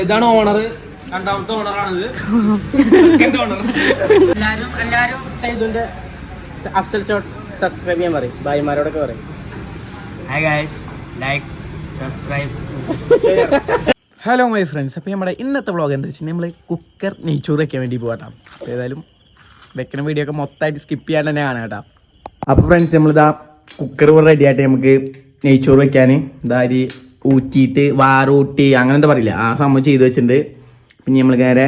ഇതാണ് ഓണർ രണ്ടാമത്തെ ഓണറാണിത് ഓണർ എല്ലാരും എല്ലാരും സൈദുന്റെ അഫ്സൽ ഷോട്ട് സബ്സ്ക്രൈബ് ചെയ്യാൻ പറയും. ഭായിമാരോടൊക്കെ പറയും. Hi guys like subscribe hello my friends അപ്പോൾ നമ്മുടെ ഇന്നത്തെ വ്ളോഗ് എന്താ വെച്ചാൽ നമ്മൾ കുക്കർ നെയ്ച്ചോറ് വെക്കാൻ വേണ്ടി പോകാം അപ്പോൾ ഏതായാലും വെക്കണ വീഡിയോ ഒക്കെ മൊത്തമായിട്ട് സ്കിപ്പ് ചെയ്യാൻ തന്നെ കാണാം കേട്ടോ. അപ്പോൾ ഫ്രണ്ട്സ് നമ്മളിതാ കുക്കർ റെഡി ആയിട്ട് നമുക്ക് നെയ്ച്ചോറ് വെക്കാൻ ഇതാ അരി ഊറ്റിയിട്ട് വാറൂട്ടി അങ്ങനെ എന്താ പറയില്ല? ആ സംഭവം ചെയ്ത് വെച്ചിട്ടുണ്ട്. പിന്നെ നമ്മൾ നേരെ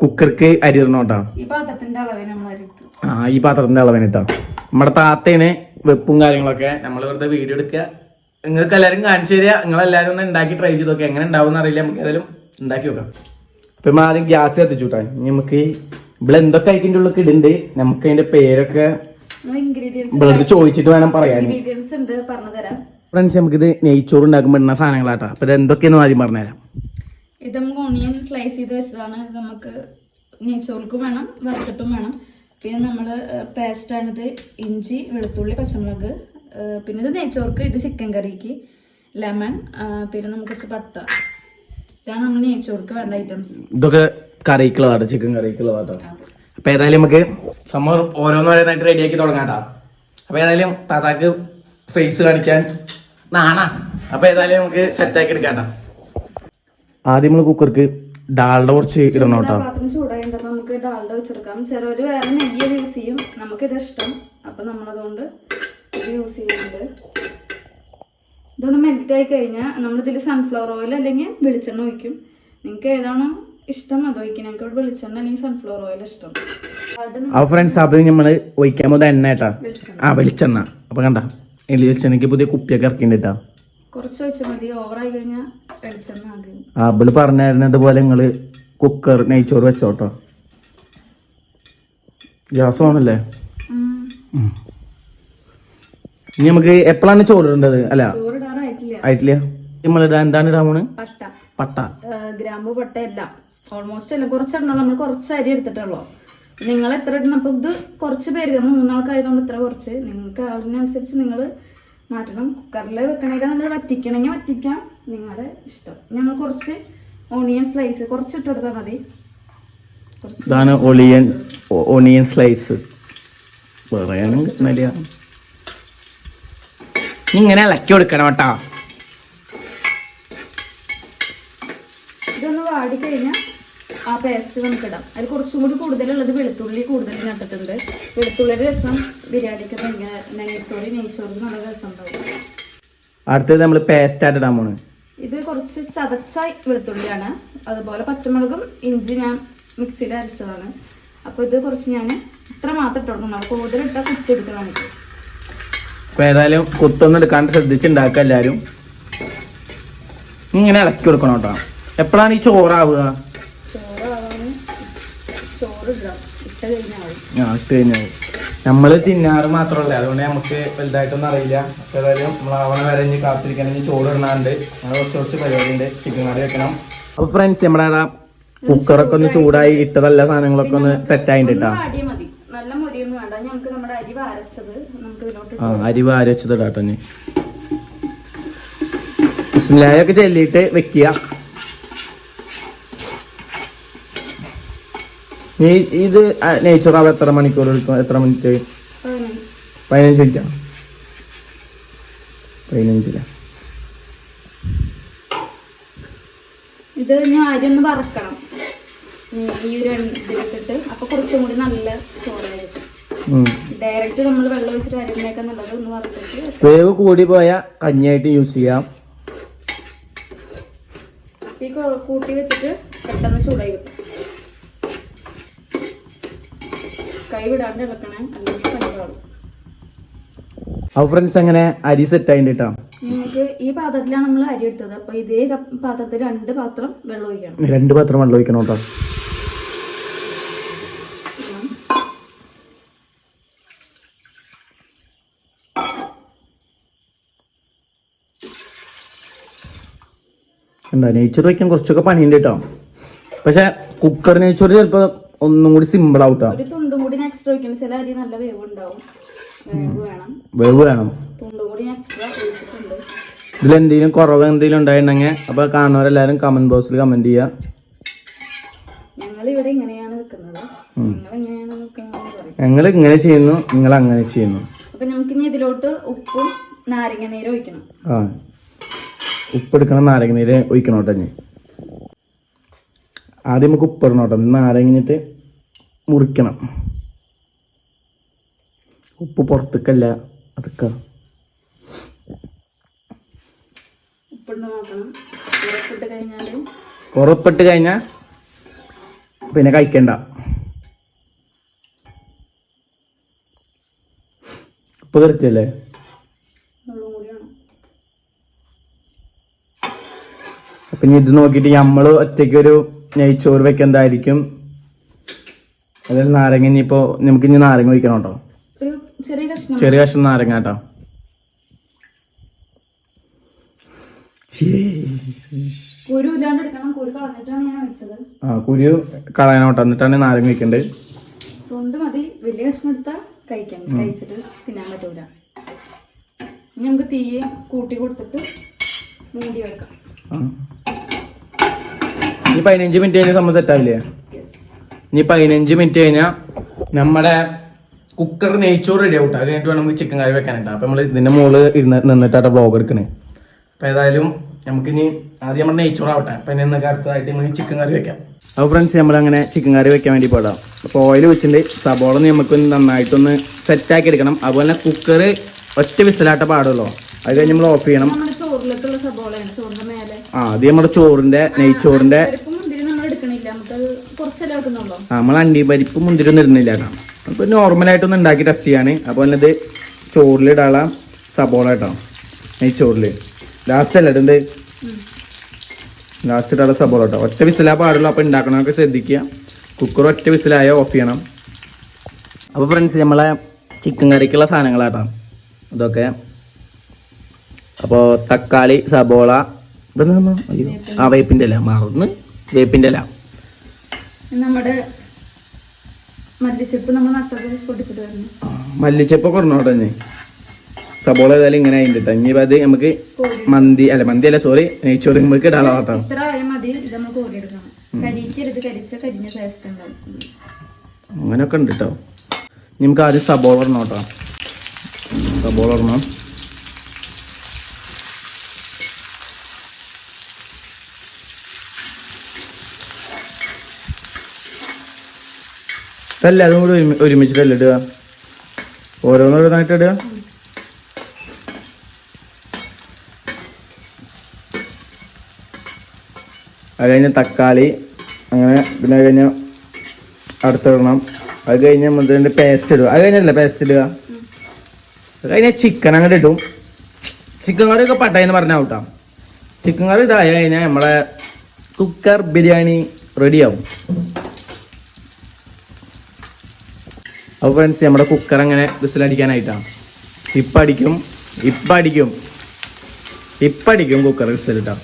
കുക്കർക്ക് അരി ഇടണം കേട്ടോ. ഈ പാത്രത്തിന്റെ അളവ് നമ്മൾ ആ ഈ പാത്രത്തിന്റെ അളവിന് കേട്ടോ നമ്മുടെ താത്തേന് വെപ്പും കാര്യങ്ങളൊക്കെ. നമ്മൾ വെറുതെ വീഡിയോ എടുക്കുക. നിങ്ങൾക്ക് എല്ലാവരും കാണിച്ചു തരിക. നിങ്ങളെല്ലാവരും ഒന്ന് ഉണ്ടാക്കി ട്രൈ ചെയ്ത് നോക്കുക എങ്ങനെ ഉണ്ടാവും അറിയില്ല. നമുക്ക് ഏതായാലും ഉണ്ടാക്കി നോക്കാം. ഇപ്പൊ നമ്മൾ ആദ്യം ഗ്യാസ് കത്തിച്ചു കേട്ടോ. ഇനി നമുക്ക് ഇവിടെ എന്തൊക്കെ അതിന്റെ ഉള്ളിൽ ഇടുന്നുണ്ട്? നമുക്ക് അതിന്റെ പേരൊക്കെ ഇവിടെ ചോദിച്ചിട്ട് വേണം പറയാൻ. ഫ്രണ്ട്സ് നമുക്കിത് നെയ്ച്ചോറ് ഉണ്ടാക്കുമ്പോൾ ഇടുന്ന സാധനങ്ങളാട്ടോ. അപ്പൊ ഇത് എന്തൊക്കെയെന്ന് ആദ്യം പറഞ്ഞുതരാം. ഇത് നമുക്ക് ഓണിയൻ സ്ലൈസ് ചെയ്ത് വെച്ചതാണ്. ഇത് നമുക്ക് നെയ്ച്ചോർക്കും വേണം വറുത്തിട്ടും വേണം. പിന്നെ നമ്മൾ പേസ്റ്റാണിത് ഇഞ്ചി വെളുത്തുള്ളി പച്ചമുളക് പിന്നെ ഇത് നെയ്ച്ചോർക്ക് ഇത് ചിക്കൻ കറിക്ക് ലെമൺ പിന്നെ നമുക്ക് കുറച്ച് പട്ട. ഇതാണ് നമ്മൾ നെയ്ച്ചോർക്ക് വേണ്ട ഐറ്റംസ് ഇതൊക്കെ കറിക്കുള്ളതാണ് ചിക്കൻ കറിക്കുള്ളതാണ് അപ്പൊ ഏതായാലും നമുക്ക് സംഭവം ഓരോന്നോരോന്നായിട്ട് റെഡിയാക്കി തുടങ്ങാട്ടോ അപ്പൊ ഏതായാലും താത്താക്ക് ഫേസ് കാണിക്കാൻ നാണാ. അപ്പൊ ഏതായാലും നമുക്ക് സെറ്റാക്കി എടുക്കാട്ടോ. ആദ്യം നമ്മൾ കുക്കർക്ക് ഡാളുടെ കുറച്ച് ഇടണം കേട്ടോ. പാത്രം ചൂടായിട്ട് നമുക്ക് ഡാൾഡ വെച്ചെടുക്കാം. ചിലവർ വേറെ നെയ്യ് യൂസ് ചെയ്യും. നമുക്ക് ഇഷ്ടം. അപ്പൊ നമ്മളതുകൊണ്ട് ഇത് യൂസ് ചെയ്യുന്നുണ്ട്. ഇതൊന്ന് മെൽറ്റ് ആയി കഴിഞ്ഞാൽ നമ്മളിതിൽ സൺഫ്ലവർ ഓയിൽ അല്ലെങ്കിൽ വെളിച്ചെണ്ണ ഒഴിക്കും. നിങ്ങൾക്ക് ഏതാണോ ഇഷ്ടം അത് ഒഴിക്കും. ഞങ്ങൾക്ക് ഇവിടെ വെളിച്ചെണ്ണ അല്ലെങ്കിൽ സൺഫ്ലവർ ഓയിൽ ഇഷ്ടം. ആ ഫ്രണ്ട്സ് അത് നമ്മൾ ഒഴിക്കാൻ പോകുന്ന എണ്ണ കേട്ടാ. ആ വെളിച്ചെണ്ണ. അപ്പൊ കണ്ട? വെളിച്ചെണ്ണയ്ക്ക് പുതിയ കുപ്പിയൊക്കെ ഇറക്കിണ്ടാ കുറച്ച് ഒഴിച്ചാൽ മതി. ഓവറായി കഴിഞ്ഞാൽ വെളിച്ചെണ്ണ ആകും ആ അവൾ പറഞ്ഞിരുന്നത് പോലെ നിങ്ങൾ കുക്കർ നെയ്ച്ചോറ് വെച്ചോട്ടോ. ഗ്യാസ് ആണല്ലേ ഇനി നമുക്ക് എപ്പോഴാണ് ചോറ് ഇടേണ്ടത്? അല്ല. ചോറിടാറായിട്ടില്ല ആയിട്ടില്ല. നമ്മളിടാൻ എന്താണ് ഇടാൻ പോണ് പട്ട. പട്ട ഗ്രാമ്പു പട്ട എല്ലാം ഓൾമോസ്റ്റ് എല്ലാം കുറച്ചെണ്ണോ നമ്മൾ കുറച്ച് അരി എടുത്തിട്ടുള്ളൂ. നിങ്ങൾ എത്ര ഇടണം? അപ്പൊ ഇത് കുറച്ച് പേര് നമ്മൾ മൂന്നാൾക്കായതുകൊണ്ട് ഇത്ര കുറച്ച്. നിങ്ങൾക്ക് അതിനനുസരിച്ച് നിങ്ങൾ മാറ്റണം. കുക്കറിൽ വെക്കണേക്കാൾ നമ്മൾ വറ്റിക്കണമെങ്കിൽ വറ്റിക്കാം. നിങ്ങളുടെ ഇഷ്ടം. ഞങ്ങൾ കുറച്ച് ഓണിയൻ സ്ലൈസ് കുറച്ച് ഇട്ട് കൊടുത്താൽ മതി. ഇതാണ് ഒളിയൻ ഓണിയൻ സ്ലൈസ് പറയാനും ഇങ്ങനെ ഇളക്കി കൊടുക്കണം കേട്ടാ. ഇതൊന്ന് വാടി കഴിഞ്ഞാൽ ആ പേസ്റ്റ് നമുക്ക് ഇടാം അതിൽ കുറച്ചും കൂടി കൂടുതലുള്ളത് വെളുത്തുള്ളി കൂടുതൽ നട്ടിട്ടുണ്ട്. വെളുത്തുള്ളിയുടെ രസം ബിരിയാണിക്ക് ഭയങ്കര നെയ്ച്ചോറി നെയ്ച്ചോറിന് നല്ല രസം ഉണ്ടാവും. അടുത്തത് നമ്മൾ പേസ്റ്റ് ആയിട്ട് ഇടാൻ പോണ്. ഇത് കുറച്ച് ചതച്ച വെളുത്തുള്ളിയാണ്. അതുപോലെ പച്ചമുളകും ഇഞ്ചി ഞാൻ മിക്സിയിൽ അരച്ചതാണ്. അപ്പോൾ ഇത് കുറച്ച് ഞാൻ ഇത്ര മാത്രം ഇട്ട് കൊടുക്കണം കൂടുതൽ ഇട്ടാൽ കുത്തിയെടുക്കണം നമുക്ക്. അപ്പൊ ഏതായാലും കുത്തൊന്നും എടുക്കാണ്ട് ശ്രദ്ധിച്ചുണ്ടാക്കുക എല്ലാരും. ഇങ്ങനെ ഇളക്കി കൊടുക്കണം കേട്ടോ. എപ്പോഴാണ് ഈ ചോറാവുക ചോറാവാൻ ചോറ് ഇടാം ഇട്ട് നമ്മൾ തിന്നാറ് മാത്രമല്ല. അതുകൊണ്ട് നമുക്ക് വലുതായിട്ടൊന്നും അറിയില്ല. ഏതായാലും നമ്മൾ ആവണ വരെ ഇനി കാത്തിരിക്കണം. ഇനി ചോറ് ഇടാണ്ട് അങ്ങനെ കുറച്ച് കുറച്ച് പരിപാടി ഉണ്ട് ചിക്കൻ കറി വെക്കണം. അപ്പൊ ഫ്രണ്ട്സ് നമ്മുടെ കുക്കറൊക്കെ ഒന്ന് ചൂടായി ഇട്ടതല്ല സാധനങ്ങളൊക്കെ ഒന്ന് സെറ്റ് ആയിട്ട് ഇട്ടാ അരി വാരച്ചത് ഇടാട്ടോ ബിസ്മില്ലായൊക്കെ ചെല്ലിയിട്ട് വെക്കുക. ഈ ഇത് നെയ്ച്ചോറാവ് എത്ര മണിക്കൂർ എടുക്കും? എത്ര മിനിറ്റ്? പതിനഞ്ച് മിനിറ്റാ? പതിനഞ്ചില്ല ഇത് ഞാൻ അരി ഒന്ന് വറക്കണം. ഈ ഒരു ഇതിലിട്ടിട്ട്. അപ്പൊ കുറച്ചും കൂടി നല്ല ചോറായിരിക്കും. ഡയറക്റ്റ് നമ്മൾ വെള്ളം വെച്ചിട്ട് അരിനേക്കാൻ നല്ലത് ഒന്ന് വറുത്തിട്ട് വേവ് കൂടി പോയ കഞ്ഞിയായിട്ട് യൂസ് ചെയ്യാം. ഈ കൂട്ടി വെച്ചിട്ട് പെട്ടെന്ന് ചൂടായി കിട്ടും. ഇളക്കണേ അല്ലെങ്കിൽ പണിപാടും ഫ്രണ്ട്സ് അങ്ങനെ അരി സെറ്റ് ആയിട്ടാ നമുക്ക് ഈ പാത്രത്തിലാണ് നമ്മൾ അരി എടുത്തത്. അപ്പൊ ഇതേ പാത്രത്തിൽ രണ്ട് പാത്രം വെള്ളം ഒഴിക്കണം. രണ്ട് പാത്രം വെള്ളം ഒഴിക്കണം കേട്ടോ. എന്താ നെയ്ച്ചോറ് വയ്ക്കാൻ കുറച്ചൊക്കെ പണിയുണ്ട് കേട്ടോ. പക്ഷെ കുക്കർ നെയ്ച്ചോറ് ചിലപ്പോ ഒന്നും കൂടി സിമ്പിൾ ആവട്ടോ. തുണ്ടും കൂടി എക്സ്ട്രാ ഒഴിക്കണം ചില അരി നല്ല വേവ് ഉണ്ടാവും വേവ് വേണം. വേവ് വേണം. തുണ്ടും കൂടി എക്സ്ട്രാ ഒഴിച്ചിട്ടുണ്ട് ഇതിൽ എന്തെങ്കിലും കുറവ് എന്തെങ്കിലും ഉണ്ടായിട്ടുണ്ടെങ്കിൽ അപ്പോൾ കാണുന്നവരെല്ലാവരും കമന്റ് ബോക്സിൽ കമന്റ് ചെയ്യാ. ഞങ്ങൾ ഇവിടെ ഇങ്ങനെയാണ് വെക്കുന്നത്. നിങ്ങൾ എങ്ങനെയാണ് വെക്കുന്നത് ഞങ്ങൾ ഇങ്ങനെ ചെയ്യുന്നു നിങ്ങൾ അങ്ങനെ ചെയ്യുന്നു. അപ്പൊ നമുക്കിനി ഇതിലോട്ട് ഉപ്പും നാരങ്ങ നീരും ഒഴിക്കണം. ആ. ഉപ്പെടുക്കണം നാരങ്ങ നീര് ഒഴിക്കണം കേട്ടോ ആദ്യം നമുക്ക് ഉപ്പിടണം കേട്ടോ. നാരങ്ങിട്ട് മുറിക്കണം. ഉപ്പ് പുറത്തേക്കല്ല അതൊക്കെ. പുറപ്പെട്ട് കഴിഞ്ഞാൽ പിന്നെ കഴിക്കണ്ട. ഉപ്പ് കറിച്ചല്ലേ അപ്പൊ ഇത് നോക്കിയിട്ട് നമ്മൾ ഒറ്റയ്ക്ക് ഒരു നെയ്ച്ചോറ് വെക്കുന്നതായിരിക്കും അതിൽ നാരങ്ങ ഇനിയിപ്പോ നമുക്ക് ഇനി നാരങ്ങ ഒഴിക്കണം കേട്ടോ ചെറിയ കഷ്ണം. നാരങ്ങ കേട്ടോ. കുരു കളയാനോട്ടോ. എന്നിട്ടാണ് നാരങ്ങ വെക്കണ്ടത് തൊണ്ട് മതി. വലിയ കഷ്ണം എടുത്താൽ കഴിക്കാം കഴിച്ചിട്ട് തിന്നാൻ പറ്റൂല. ഇനി നമുക്ക് തീ കൂട്ടി കൊടുത്തിട്ട് മൂടി വെക്കാം. ഈ പതിനഞ്ച് മിനിറ്റ് കഴിഞ്ഞാൽ സംഭവം സെറ്റ് ആവില്ലേ? ഇനി പതിനഞ്ച് മിനിറ്റ് കഴിഞ്ഞാൽ നമ്മുടെ കുക്കർ നെയ്ച്ചോറ് റെഡി ആവട്ടെ. അത് കഴിഞ്ഞിട്ട് വേണം നമുക്ക് ചിക്കൻ കറി വെക്കാനായിട്ട്. അപ്പൊ നമ്മൾ ഇതിന്റെ മുകളിൽ ഇരുന്ന് നിന്നിട്ടാണ് ബ്ലോഗ് എടുക്കണേ. അപ്പൊ ഏതായാലും നമുക്കിനി ആദ്യം നമ്മുടെ നെയ്ച്ചോർ ആവട്ടെ. അപ്പൊ ഇനി എന്നൊക്കെ അടുത്തതായിട്ട് നമുക്ക് ചിക്കൻ കറി വെക്കാം. അപ്പോൾ ഫ്രണ്ട്സ് നമ്മൾ അങ്ങനെ ചിക്കൻ കറി വെക്കാൻ വേണ്ടി പോടാം അപ്പോൾ ഓയിൽ വെച്ചിട്ടുണ്ട്. സബോള നമുക്ക് നന്നായിട്ടൊന്ന് സെറ്റാക്കി എടുക്കണം. അതുപോലെ തന്നെ കുക്കർ ഒറ്റ വിസിലാട്ട പാടുള്ളൂ. അത് കഴിഞ്ഞ് നമ്മൾ ഓഫ് ചെയ്യണം. ആ അത് നമ്മുടെ ചോറിന്റെ നെയ്ച്ചോറിന്റെ പരിപ്പും മുന്തിരി നമ്മൾ എടുക്കണില്ല നമുക്കത് കുറച്ചല്ലേ വെക്കുന്നുള്ളൂ ആ, നമ്മൾ അണ്ടി പരിപ്പ് മുന്തിരി ഒന്നും ഇടുന്നില്ല നമുക്ക് നോർമലായിട്ടൊന്ന് ഉണ്ടാക്കി ടെസ്റ്റ് ചെയ്യാണ് അപ്പോൾ അല്ലത് ചോറിലിടാള സബോള കേട്ടോ. നെയ്ച്ചോറിൽ ലാസ്റ്റ് അല്ല ഇതെന്ത് ലാസ്റ്റ് ഇടാള സബോള ഇട്ടോ ഒറ്റ വിസിലാ പാടുള്ളൂ. അപ്പോൾ ഉണ്ടാക്കണമൊക്കെ ശ്രദ്ധിക്കുക. കുക്കർ ഒറ്റ വിസിലായ ഓഫ് ചെയ്യണം. അപ്പോൾ ഫ്രണ്ട്സ് നമ്മളെ ചിക്കൻ കറിക്കുള്ള സാധനങ്ങളാട്ടോ ഇതൊക്കെ. അപ്പോൾ തക്കാളി സബോള. ഇതെന്താ? ആ വേപ്പിന്റെ ഇല. മറന്ന്. വേപ്പിന്റെ ഇല. നമ്മുടെ മല്ലിച്ചെപ്പ് നമ്മൾ നട്ടത് പൊട്ടിച്ചിട്ട് വരുന്നു മല്ലിച്ചെപ്പ് കുറഞ്ഞോട്ടെ സബോള ഏതായാലും ഇങ്ങനെ ആയിട്ട് ഇനി അത് നമുക്ക് മന്തി അല്ല മന്തി അല്ല സോറി നെയ്ച്ചോറ് നമുക്ക് ഇടാനുള്ള കേട്ടോ ഇത്ര ആയ മതി ഇത് നമ്മൾ കോരിയെടുക്കണം കരിക്കരുത് കരിച്ച കരിഞ്ഞ ടേസ്റ്റ് ഉണ്ടാവും അങ്ങനെയൊക്കെ ഉണ്ട് കേട്ടോ ഇനി നമുക്ക് ആദ്യം സബോള ഇടണം കേട്ടോ സബോള ഇടണം. ഇതല്ല അതും കൂടി ഒരുമിച്ചിട്ടല്ല ഇടുക? ഓരോന്നോരോന്നായിട്ട് ഇടുക അത് കഴിഞ്ഞ തക്കാളി അങ്ങനെ പിന്നെ അത് കഴിഞ്ഞ അടുത്തിടണം അത് കഴിഞ്ഞ് മുതലിന്റെ പേസ്റ്റ് ഇടുക. അത് കഴിഞ്ഞല്ലേ പേസ്റ്റ് ഇടുക? അത് കഴിഞ്ഞാൽ ചിക്കൻ അങ്ങോട്ട് ഇടും. ചിക്കൻ കറി ഒക്കെ പട്ടായെന്ന് പറഞ്ഞാൽ കേട്ടോ. ചിക്കൻ കറി ഇതായി കഴിഞ്ഞാൽ നമ്മളെ കുക്കർ ബിരിയാണി റെഡിയാവും അപ്പോൾ ഫ്രണ്ട്സ് നമ്മുടെ കുക്കർ അങ്ങനെ വിസിലടിക്കാനായിട്ടാണ് ഇപ്പം അടിക്കും ഇപ്പം അടിക്കും. ഇപ്പം അടിക്കും കുക്കർ വിസിലിട്ടാ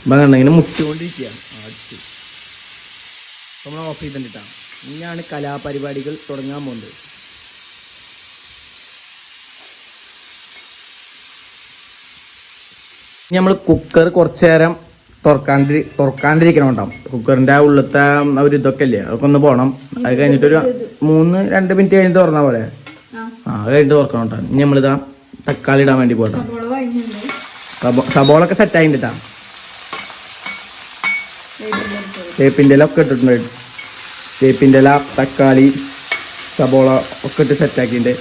ഇപ്പം ഇങ്ങനെ മുട്ടുകൊണ്ടിരിക്കുക അടിച്ചു. നമ്മൾ ഓഫ് ചെയ്തിട്ടാ ഇനിയാണ് കലാപരിപാടികൾ തുടങ്ങാൻ പോകുന്നത് നമ്മൾ കുക്കർ കുറച്ചു നേരം തുറക്കാണ്ടി തുറക്കാണ്ടിരിക്കണം ഉണ്ടാവും കുക്കറിന്റെ ആ ഉള്ളത്തെ ആ ഒരു ഇതൊക്കെ അല്ലേ അതൊക്കെ ഒന്ന് പോകണം അത് കഴിഞ്ഞിട്ടൊരു മൂന്ന് രണ്ട് മിനിറ്റ് കഴിഞ്ഞിട്ട് തുറന്ന പോലെ ആ. അത് കഴിഞ്ഞിട്ട് തുറക്കണം കേട്ടോ ഇനി നമ്മളിതാ തക്കാളി ഇടാൻ വേണ്ടി പോട്ടോ. സബോള സബോളൊക്കെ സെറ്റ് ആയിട്ടാ വേപ്പിന്റെ ഇല ഒക്കെ ഇട്ടിട്ടുണ്ട്. തേപ്പിന്റെ ഇല തക്കാളി സബോള ഒക്കെ ഇട്ട് സെറ്റ് ആക്കിയിട്ടുണ്ട്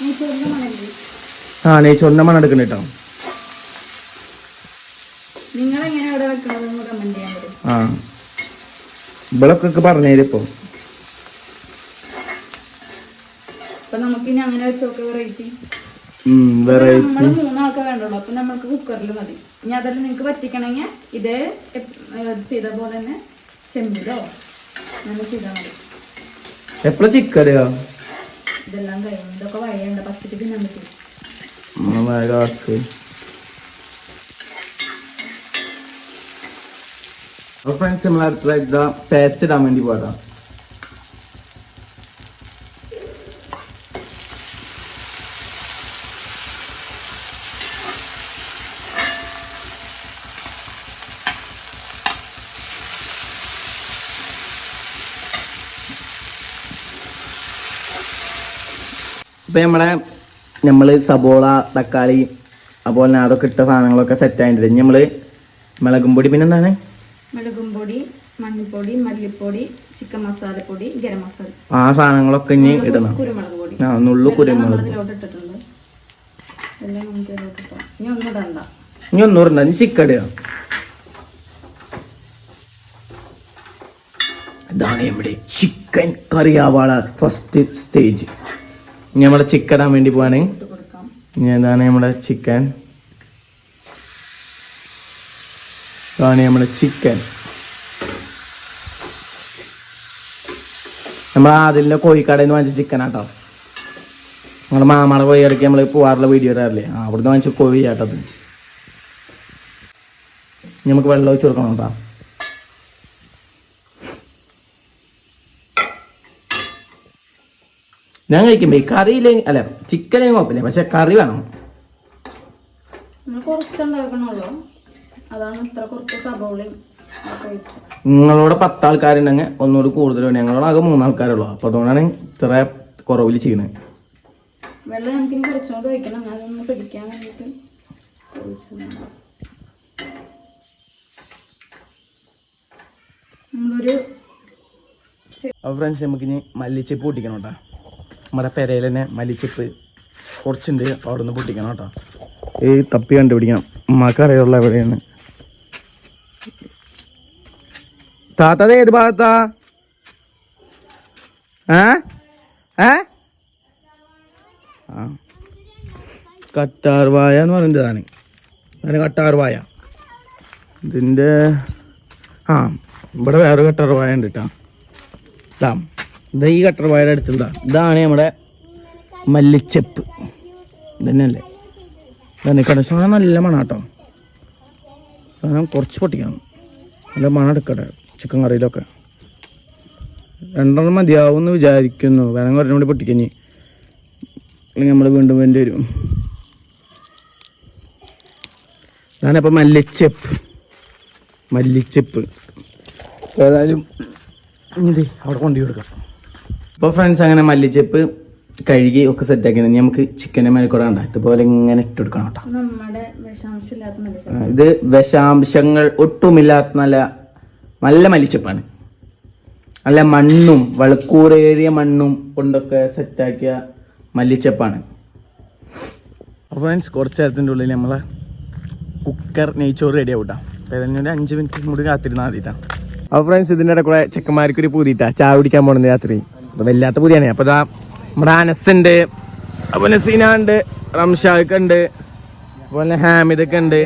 നീ ചോറിന്റെ മണല്ലേ? ആ നെയ്ച്ചോറിന്റെ മണം എടുക്കുന്നുണ്ട് കേട്ടോ നിങ്ങൾ എങ്ങനെ അവിടെ വെക്കണതെന്ന് കമന്റ് ചെയ്യാൻ പറ്റും? ആ. ഇവളൊക്കെ പറഞ്ഞു ഇപ്പൊ. അപ്പൊ നമുക്ക് ഇനി അങ്ങനെ വെച്ചോക്കെ വെറൈറ്റി വേറെ നമ്മൾ മൂന്നാൾക്ക് വേണ്ടുള്ളൂ. അപ്പൊ കുക്കറിൽ മതി. ഇനി അതെല്ലാം നിങ്ങൾക്ക് പറ്റിക്കണമെങ്കിൽ ഇതേ ചെയ്ത പോലെ തന്നെ ചെമ്പിലോ അങ്ങനെ ചെയ്താൽ മതി. എപ്പോഴാ ചിക്കൻ ഇടുക ഇതെല്ലാം കഴിഞ്ഞു ഇതൊക്കെ വഴിയുണ്ട്. തിന്നാൻ പറ്റും. അപ്പൊ ഫ്രണ്ട്സ് നമ്മൾ അടുത്തതായിട്ട് ഇതാ പേസ്റ്റ് ഇടാൻ വേണ്ടി പോകാം അപ്പൊ നമ്മളെ നമ്മൾ സബോള തക്കാളി അതുപോലെ അതൊക്കെ ഇട്ട സാധനങ്ങളൊക്കെ സെറ്റ് ആയിട്ടുണ്ട്. നമ്മൾ മുളകും പൊടി പിന്നെന്താണ്? മഞ്ഞൾപ്പൊടി മല്ലിപ്പൊടി ചിക്കൻ മസാലപ്പൊടി ഗരം മസാല. ആ സാധനങ്ങളൊക്കെ ഇനി ഇടണം. കുരുമുളക് പൊടി. ആ നുള്ളു കുരുമുളക്. ഇതിലോട്ട് ഇട്ടിട്ടുണ്ട്. എല്ലാം നമുക്ക് ഇതിലോട്ട് ഇട്ടാം ഇനി ഒന്നും ഇടണ്ട. ഇനി ഒന്നൂറുണ്ട് ഇനി ചിക്കൻ ഇതാണ് നമ്മുടെ ചിക്കൻ കറി ആവാള ഫസ്റ്റ് സ്റ്റേജ് ഇനി നമ്മുടെ ചിക്കൻ ഇടാൻ വേണ്ടി പോവാണ്. ഇനി ഇതാണ് നമ്മുടെ ചിക്കൻ. ഇതാണ് നമ്മുടെ ചിക്കൻ. നമ്മൾ ആദിലിന്റെ കോഴിക്കടയിൽ നിന്ന് വാങ്ങിച്ച ചിക്കൻ ആട്ടോ നമ്മുടെ മാമാടെ കോഴി ഇടയ്ക്ക് നമ്മൾ പോവാറുള്ള വീഡിയോ ഇടാറില്ലേ? ആ അവിടുന്ന് വാങ്ങിച്ച കോഴി ആട്ടത് നമുക്ക് വെള്ളം ഒഴിച്ച് കൊടുക്കണം കേട്ടോ ഞാൻ കഴിക്കുമ്പോ ഈ കറിയില്ലെങ്കിൽ അല്ല ചിക്കനും കുഴപ്പമില്ല പക്ഷെ കറി വേണം. കുറച്ചുണ്ടാക്കണല്ലോ അതാണ് ഇത്ര കുറച്ച് ഒഴിച്ചത് നിങ്ങളോട് പത്ത് ആൾക്കാരുണ്ടെങ്കിൽ ഒന്നുകൂടി കൂടുതൽ വേണം ഞങ്ങളോട് ആകെ മൂന്നാൾക്കാരുള്ളൂ. അപ്പൊ അതുകൊണ്ടാണ് ഇത്ര കുറവിൽ ചെയ്യുന്നത് വെള്ളം നമുക്കിനി ഇനി ഒഴിക്കണം. അതൊന്ന് പിടിക്കാൻ വേണ്ടിയിട്ട് ഒഴിച്ചതാണ് നമ്മളൊരു അപ്പോൾ ഫ്രണ്ട്സ് നമുക്കിനി മല്ലിച്ചെപ്പ് പൊട്ടിക്കണം കേട്ടോ. നമ്മുടെ പെരയിൽ തന്നെ മല്ലിച്ചെപ്പ് കുറച്ചുണ്ട്. അവിടെ നിന്ന് പൊട്ടിക്കണം കേട്ടോ. ഈ തപ്പി കണ്ടുപിടിക്കണം. ഉമ്മാക്ക് അറിയുള്ള എവിടെയാണ്. താത്തത് ഏത് ഭാഗത്താ? ഏ? ഏ? ആ. കറ്റാർ വായ എന്ന് പറയുന്നതാണ് അതിന് കട്ടാർ വായ ഇതിന്റെ ആ ഇവിടെ വേറെ കട്ടാർ വായ ഉണ്ട് കേട്ടോ ഇതാ ഇതാ ഈ കട്ടർ വായയുടെ അടുത്തുള്ള ഇതാണ് നമ്മുടെ മല്ലിച്ചെപ്പ്. ഇതന്നെയല്ലേ? ഇതന്നെ കട. സാധനം നല്ല മണാട്ടോ. കാരണം കുറച്ച് പൊട്ടിക്കണം. നല്ല മണം എടുക്കട്ടെ. ചിക്കൻ കറിയിലൊക്കെ രണ്ടെണ്ണം മതിയാവും എന്ന് വിചാരിക്കുന്നു. വേണമെങ്കിൽ ഒരെണ്ണം കൂടി പൊട്ടിക്കഞ്ഞി അല്ലെങ്കിൽ നമ്മൾ വീണ്ടും വേണ്ടി വരും. ഞാനപ്പോൾ മല്ലിച്ചെപ്പ്. മല്ലിച്ചെപ്പ്. ഏതായാലും ഇനി അവിടെ കൊണ്ടു കൊടുക്കാം. അപ്പോൾ ഫ്രണ്ട്സ് അങ്ങനെ മല്ലിച്ചെപ്പ് കഴുകി ഒക്കെ സെറ്റാക്കി നമുക്ക് ചിക്കനെ മേലെ കൂടെ കണ്ട. ഇതുപോലെ ഇങ്ങനെ ഇട്ട് കൊടുക്കണം കേട്ടോ. ഇത് വിഷാംശങ്ങൾ ഒട്ടുമില്ലാത്ത നല്ല നല്ല മലിച്ചപ്പാണ് നല്ല മണ്ണും വളക്കൂറേറിയ മണ്ണും കൊണ്ടൊക്കെ സെറ്റാക്കിയ മല്ലിച്ചപ്പാണ്. അപ്പോൾ ഫ്രണ്ട്സ് കുറച്ച് നേരത്തിന്റെ ഉള്ളിൽ നമ്മൾ കുക്കർ നെയ്ച്ചോറ് റെഡി ആവൂട്ടാ. അപ്പോൾ ഏതായാലും ഒരു അഞ്ച് മിനിറ്റ് കൂടി കാത്തിരുന്നാൽ മതിട്ടാ. അപ്പോൾ ഫ്രണ്ട്സ് ഇതിന്റെ ഇടയിൽ കൂടെ ചെക്കന്മാർക്ക് ഒരു പൂതിയിട്ടാ ചായ കുടിക്കാൻ പോകുന്നത് രാത്രി. അപ്പോൾ വല്ലാത്ത പൂതിയാണ്. അപ്പോൾ ഇതാ നമ്മുടെ അനസ്സുണ്ട് ഉണ്ട് അപ്പോൾ നസീന ഉണ്ട്. റംഷാഖ് ഉണ്ട് അതുപോലെ ഹാമിദൊക്കെ ഉണ്ട്.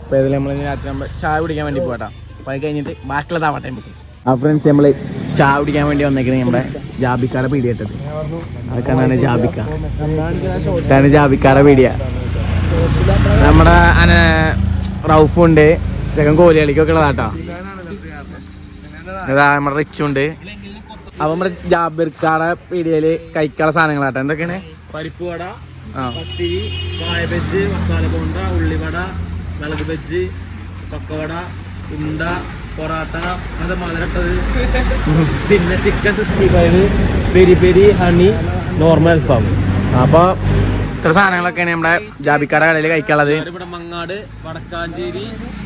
അപ്പോൾ ഇതിൽ നമ്മൾ രാത്രി നമ്മൾ ചായ കുടിക്കാൻ വേണ്ടി പോകട്ടാ അപ്പോൾ അത് കഴിഞ്ഞിട്ട് ബാക്കിയുള്ളതാവട്ടെ നമുക്ക് ആ ഫ്രണ്ട്സ് നമ്മൾ ചാ കുടിക്കാൻ വേണ്ടി വന്നേക്കുന്നത് നമ്മുടെ ജാബിക്കാടെ പീടിയിട്ടത് അതൊക്കെയാണ് ജാബിക്ക? ഇതാണ് ജാബിക്കാടെ പീടിയ നമ്മുടെ അന റൗഫുണ്ട് ചെക്കൻ കോലി കളിക്കൊക്കെ ഉള്ളതാട്ടോ ഇതാ നമ്മുടെ റിച്ചുണ്ട് അപ്പൊ നമ്മുടെ ജാബിർക്കാടെ പീടിയയിൽ കഴിക്കാനുള്ള സാധനങ്ങളാട്ടോ എന്തൊക്കെയാണ്? പരിപ്പ് വട ആ. പത്തിരി വായ ബജ്ജ് മസാല ബോണ്ട ഉള്ളിവട മുളക് ബജ്ജ് പക്കവട ഉണ്ട പൊറാട്ട അത് മധുരട്ടത് പിന്നെ chicken sixty five peri peri honey normal farm അപ്പൊ ഇത്ര സാധനങ്ങളൊക്കെയാണ് നമ്മുടെ ജാബിക്കാര കടയിൽ കഴിക്കാനുള്ളത്. ഇവിടെ മങ്ങാട് വടക്കാഞ്ചേരി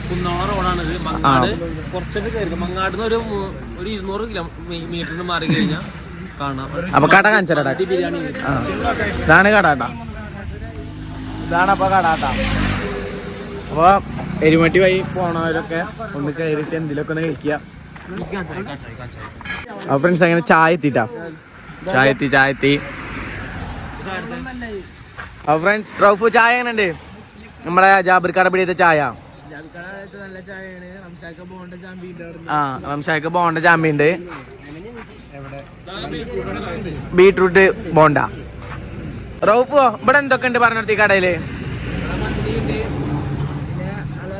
കുന്നോള റോഡാണ് മങ്ങാട് കുറച്ചൊക്കെ കയറി മങ്ങാട് ഒരു ഒരു ഇരുന്നൂറ് കിലോ മീറ്റർ നിന്ന് മാറി കഴിഞ്ഞാൽ കാണാം. അപ്പൊ കട കാണിച്ചാടാ ബിരിയാണി. ഇതാണ് കടാട്ടാ ഇതാണ് അപ്പൊ കട അപ്പൊ എരുമട്ടി വഴി പോണവരൊക്കെ ഒന്ന് കയറിയിട്ട് എന്തിലൊക്കെ ഒന്ന് കഴിക്കുക. അപ്പൊ ഫ്രണ്ട്സ് അങ്ങനെ ചായ എത്തിട്ടാ. ചായ എത്തി ചായ എത്തി. അപ്പൊ ഫ്രണ്ട്സ് റൗഫു ചായ എങ്ങനെയുണ്ട്? നമ്മുടെ ജാബിർക്കാടെ പിടിയത്തെ ചായ. ആ റംഷാക്ക് ബോണ്ട ചാമ്പിയുണ്ട് ബീട്രൂട്ട് ബോണ്ട. റൗഫോ ഇവിടെ എന്തൊക്കെ ഉണ്ട് പറഞ്ഞിടത്ത് കടയിൽ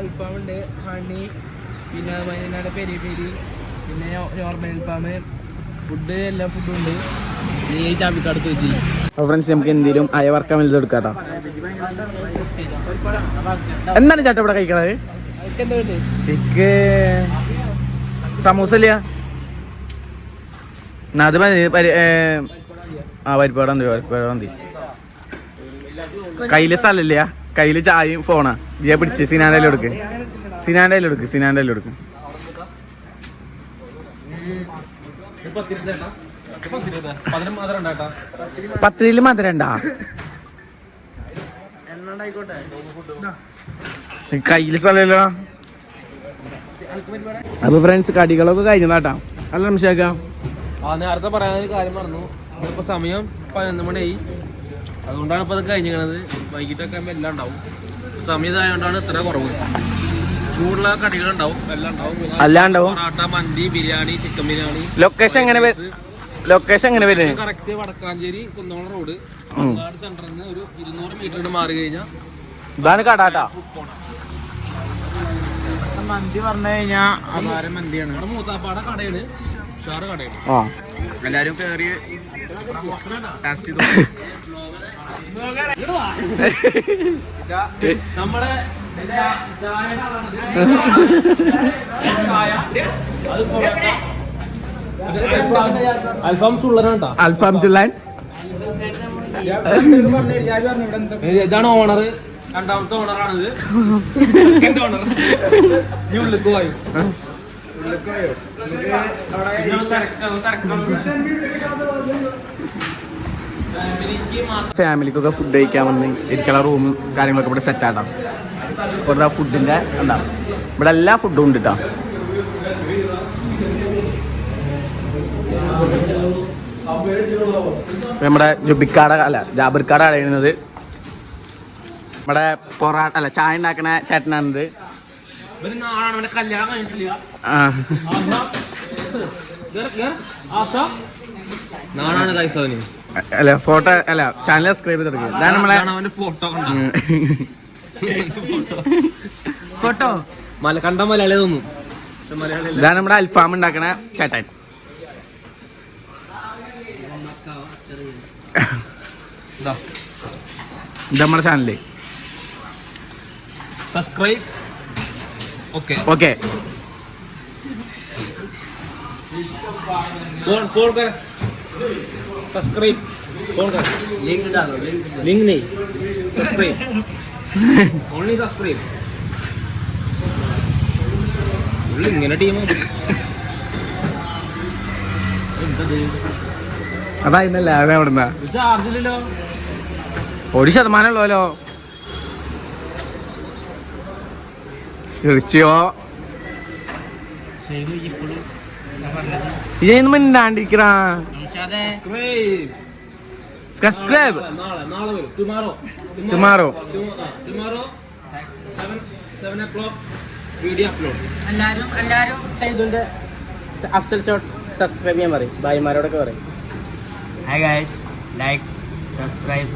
അൽഫാമുണ്ട് ഹണി പിന്നെ വയനാട് പെരി പെരി പിന്നെ നോർമൽ അൽഫാം ഫുഡ് എല്ലാ ഫുഡും ഉണ്ട്. നീ ചാമ്പിക്കടുത്ത് വെച്ച്. ഫ്രണ്ട്സ് നമുക്ക് എന്തെങ്കിലും അയവർക്കം വലുത് എടുക്കാട്ടോ. എന്താണ് ചേട്ടാ ഇവിടെ കഴിക്കണത്? എനിക്ക് സമൂസ ഇല്ല എന്നാ പരി- ആ പരിപ്പാട് മതി പരിപ്പാട് മതി. കയ്യിൽ സ്ഥലമില്ല കയ്യിൽ ചായയും ഫോണാ ഇയ്യ പിടിച്ച് സിനാന്റെ കയ്യിൽ എടുക്ക് സിനാൻഡയിൽ എടുക്ക്. പത്തിരിൽ മധുരണ്ടാ? കയ്യിൽ സ്ഥലമില്ല അപ്പൊ ഫ്രണ്ട്സ് കടികളൊക്കെ കഴിഞ്ഞതാട്ടാ. അല്ല നിമിഷാക്കാം ആ നേരത്തെ പറയാനൊരു കാര്യം പറഞ്ഞു ഇപ്പൊ സമയം പതിനൊന്ന് മണിയായി അതുകൊണ്ടാണ് ഇപ്പൊ അത് കഴിഞ്ഞിരിക്കണത്. വൈകിട്ടൊക്കെ ആകുമ്പോ എല്ലാം ഉണ്ടാവും. സമയം ഇതായതുകൊണ്ടാണ് ഇത്ര കുറവ്. ചൂടുള്ള കടികളുണ്ടാവും. എല്ലാം ഉണ്ടാവും. പൊറാട്ട മന്തി ബിരിയാണി ചിക്കൻ ബിരിയാണി. ലൊക്കേഷൻ എങ്ങനെ ലൊക്കേഷൻ എങ്ങനെ വരുന്നത്? കറക്റ്റ് വടക്കാഞ്ചേരി കുന്നോള റോഡ് സെന്ററിൽ നിന്ന് ഒരു ഇരുന്നൂറ് മീറ്റർ മാറി കഴിഞ്ഞാൽ ഇതാണ് കടാട്ടാ. മന്തി പറഞ്ഞു കഴിഞ്ഞാൽ അപാരം മന്തിയാണ്. നമ്മുടെ മൂത്താപ്പാട കടയാണ്. ഉഷാറ് കടയാണ്. എല്ലാരും കേറി നമ്മുടെ അൽഫാം- ചുള്ളനാട്ടാ അൽഫാം ചുള്ളൻ. ഇതാണ് ഓണർ രണ്ടാമത്തെ ഓണറാണിത് ഓണർ നീ ഉള്ളിക്ക് പോയി. ഫാമിലിക്കൊക്കെ ഫുഡ് കഴിക്കാൻ വന്ന് ഇരിക്കാനുള്ള റൂമും കാര്യങ്ങളൊക്കെ ഇവിടെ സെറ്റ് ആട്ടാം. ഇവിടെ ഫുഡിന്റെ എന്താ? ഇവിടെ എല്ലാ ഫുഡും ഉണ്ട് കേട്ടോ നമ്മുടെ ജുബിക്കാട അല്ല ജാബിർക്കാട അടയുന്നത് നമ്മുടെ പൊറാട്ട അല്ല ചായ ഉണ്ടാക്കണ ചേട്ടനാണിത്. അല്ല ഫോട്ടോ അല്ല ചാനൽ സബ്സ്ക്രൈബ് ചെയ്ത് കൊടുക്കുക നമ്മളെ അവന്റെ ഫോട്ടോ ഫോട്ടോ? മല കണ്ട മലയാളി തോന്നും ഇതാണ് നമ്മുടെ അൽഫാം ഉണ്ടാക്കണ ചേട്ടൻ. ഇത്. നമ്മുടെ channel. Subscribe okay okay subscribe link link നെയ്. സബ്സ്ക്രൈബ് ഓൺലി സബ്സ്ക്രൈബ് പുള്ളി ഇങ്ങനെ ടീം അതാ ഇന്നല്ലേ അതെ അവിടെ ഒരു ശതമാനം ഉള്ളല്ലോ തീർച്ചയോ ഇതിന് മിണ്ടാണ്ടിരിക്കറാ സബ്സ്ക്രൈബ് ടുമാറോ എല്ലാരും എല്ലാരും സൈദുന്റെ അഫ്സൽ ഷോട്ട് സബ്സ്ക്രൈബ് ചെയ്യാൻ പറയും. ഭായിമാരോടൊക്കെ പറയും. ഹായ് ഗൈസ് ലൈക്ക് സബ്സ്ക്രൈബ്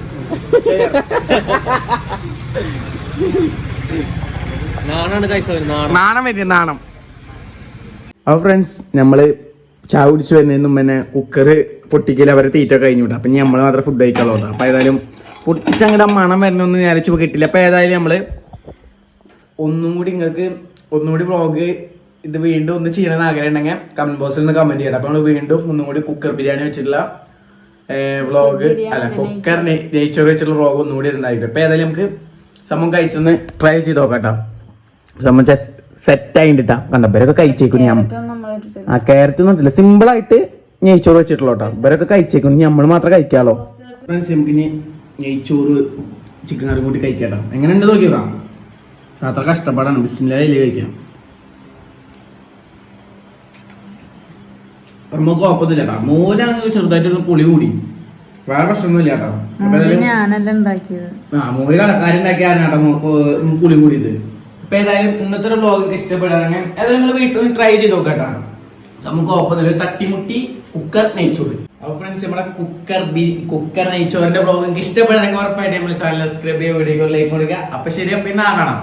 നാണാണ് നാണം. നാണം വരും നാണം. അപ്പൊ ഫ്രണ്ട്സ് നമ്മൾ ചായ കുടിച്ച് വരുന്നതിന് മുമ്പ് തന്നെ കുക്കർ പൊട്ടിക്കൽ അവരെ തീറ്റ കഴിഞ്ഞു വിടാം ഇനി നമ്മൾ മാത്രം ഫുഡ് കഴിക്കാമല്ലോ അപ്പം ഏതായാലും പൊട്ടിച്ചങ്ങടെ മണം വരണൊന്നും ഞായറാഴ്ച കിട്ടില്ല. അപ്പം ഏതായാലും നമ്മൾ ഒന്നും കൂടി നിങ്ങൾക്ക് ഒന്നും കൂടി വ്ളോഗ് ഇത് വീണ്ടും ഒന്ന് ചെയ്യണമെന്ന് ആഗ്രഹം ഉണ്ടെങ്കിൽ കമന്റ് ബോക്സിൽ നിന്ന് കമന്റ് ചെയ്യണം. അപ്പം നമ്മൾ വീണ്ടും ഒന്നും കൂടി കുക്കർ ബിരിയാണി വെച്ചിട്ടുള്ള വ്ളോഗ് അല്ല കുക്കർ നെയ്ച്ചോറ്. വെച്ചിട്ടുള്ള വ്ളോഗ് ഒന്നും കൂടി ഉണ്ടായിട്ട് അപ്പം ഏതായാലും നമുക്ക് സംഭവം കഴിച്ചൊന്ന് ട്രൈ ചെയ്ത് നോക്കാം കേട്ടോ. സംഭവം സെറ്റ് ആയിട്ടാ കണ്ടപ്പോ കഴിച്ചേക്കും ഞാൻ. ആ ക്യാരറ്റ് ഒന്നും ഇട്ടില്ല സിമ്പിൾ ആയിട്ട് നെയ്ച്ചോറ് വെച്ചിട്ടുള്ളൂ കേട്ടോ. ഇവരൊക്കെ കഴിച്ചേക്കും. നമ്മൾ മാത്രം കഴിക്കാലോ നമുക്ക് ഇനി നെയ്ച്ചോറ് ചിക്കൻ കറി കൂട്ടി കഴിക്കാട്ടോ എങ്ങനെയുണ്ട് നോക്കിയോടാ അത്ര കഷ്ടപ്പാടാണ്. ബിസ്മില്ലേ കഴിക്കാം. നമുക്ക് കുഴപ്പമൊന്നുമില്ല കേട്ടോ. മോനാണെങ്കിൽ ചെറുതായിട്ടൊന്ന് പുളി കൂടി. വേറെ പ്രശ്നമൊന്നുമില്ല കേട്ടോ. ആ മോര് കടക്കാരുണ്ടാക്കിയാണ് കേട്ടോ മോ- ഏർ പുളി കൂടിയത്. അപ്പൊ ഏതായാലും ഇന്നത്തെ ഒരു ബ്ലോഗ് ഇഷ്ടപ്പെടുകയാണെങ്കിൽ ഏതായാലും നിങ്ങൾ വീട്ടിൽ നിന്ന് ട്രൈ ചെയ്ത് നോക്കട്ടോ നമുക്ക് ഓപ്പൺ ഒരു തട്ടിമുട്ടി കുക്കർ നെയ്ച്ചോറ്. അപ്പൊ ഫ്രണ്ട്സ് നമ്മുടെ കുക്കർ ബി കുക്കർ നെയ്ച്ചോറിന്റെ ബ്ലോഗ് നിങ്ങൾക്ക് ഇഷ്ടപ്പെടുകയാണെങ്കിൽ ഉറപ്പായിട്ട് നമ്മൾ ചാനൽ സബ്സ്ക്രൈബ് ചെയ്യുക വീഡിയോ ലൈക്ക് കൊടുക്കുക. അപ്പൊ ശരി അപ്പൊ ഇന്ന് കാണാം